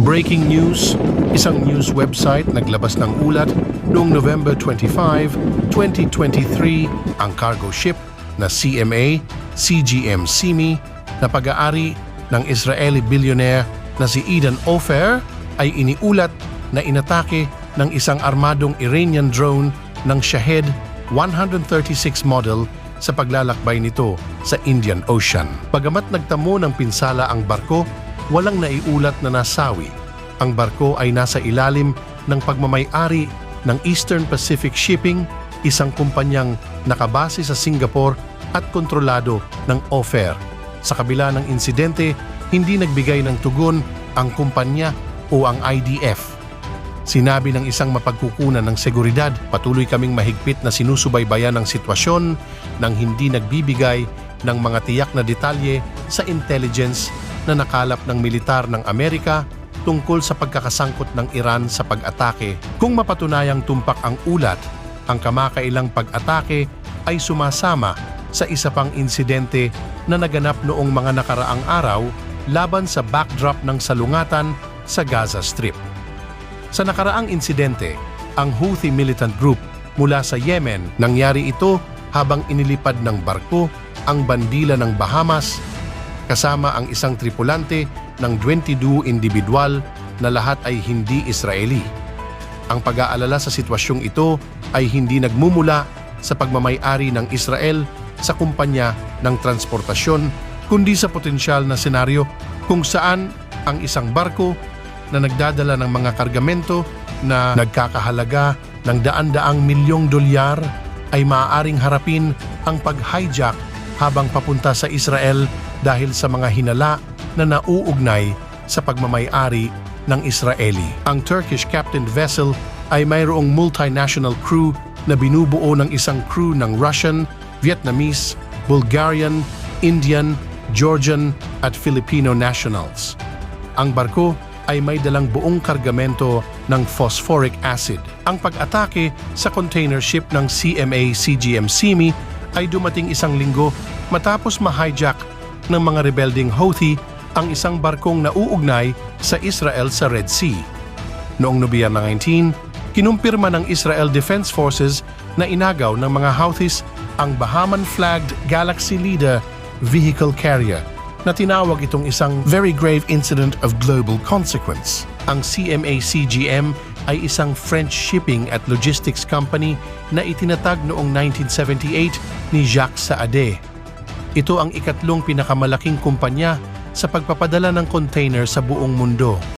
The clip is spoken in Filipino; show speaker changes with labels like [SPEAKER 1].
[SPEAKER 1] Breaking news, isang news website naglabas ng ulat noong November 25, 2023 ang cargo ship na CMA CGM Simi na pag-aari ng Israeli billionaire na si Eden Ofer ay iniulat na inatake ng isang armadong Iranian drone ng Shahed 136 model sa paglalakbay nito sa Indian Ocean. Pagamat nagtamo ng pinsala ang barko, walang naiulat na nasawi. Ang barko ay nasa ilalim ng pagmamayari ng Eastern Pacific Shipping, isang kumpanyang nakabase sa Singapore at kontrolado ng Ofer. Sa kabila ng insidente, hindi nagbigay ng tugon ang kumpanya o ang IDF. Sinabi ng isang mapagkukunan ng seguridad, patuloy kaming mahigpit na sinusubaybayan ang sitwasyon nang hindi nagbibigay ng mga tiyak na detalye sa intelligence na nakalap ng militar ng Amerika tungkol sa pagkakasangkot ng Iran sa pag-atake. Kung mapatunayang tumpak ang ulat, ang kamakailang pag-atake ay sumasama sa isa pang insidente na naganap noong mga nakaraang araw laban sa backdrop ng salungatan sa Gaza Strip. Sa nakaraang insidente, ang Houthi militant group mula sa Yemen, nangyari ito habang inilipad ng barko ang bandila ng Bahamas kasama ang isang tripulante ng 22 individual na lahat ay hindi Israeli. Ang pag-aalala sa sitwasyong ito ay hindi nagmumula sa pagmamayari ng Israel sa kumpanya ng transportasyon kundi sa potensyal na senaryo kung saan ang isang barko na nagdadala ng mga kargamento na nagkakahalaga ng daan-daang milyong dolyar ay maaaring harapin ang pag-hijack habang papunta sa Israel dahil sa mga hinala na nauugnay sa pagmamayari ng Israeli. Ang Turkish captained vessel ay mayroong multinational crew na binubuo ng isang crew ng Russian, Vietnamese, Bulgarian, Indian, Georgian at Filipino nationals. Ang barko ay may dalang buong kargamento ng phosphoric acid. Ang pag-atake sa container ship ng CMA CGM Simi ay dumating isang linggo matapos ma-hijack ng mga rebelding Houthi ang isang barkong nauugnay sa Israel sa Red Sea. Noong Nobyembre 19, kinumpirma ng Israel Defense Forces na inagaw ng mga Houthis ang Bahaman-flagged Galaxy Leader vehicle carrier na tinawag itong isang very grave incident of global consequence. Ang CMA-CGM ay isang French shipping at logistics company na itinatag noong 1978 ni Jacques Saade. Ito ang ikatlong pinakamalaking kumpanya sa pagpapadala ng container sa buong mundo.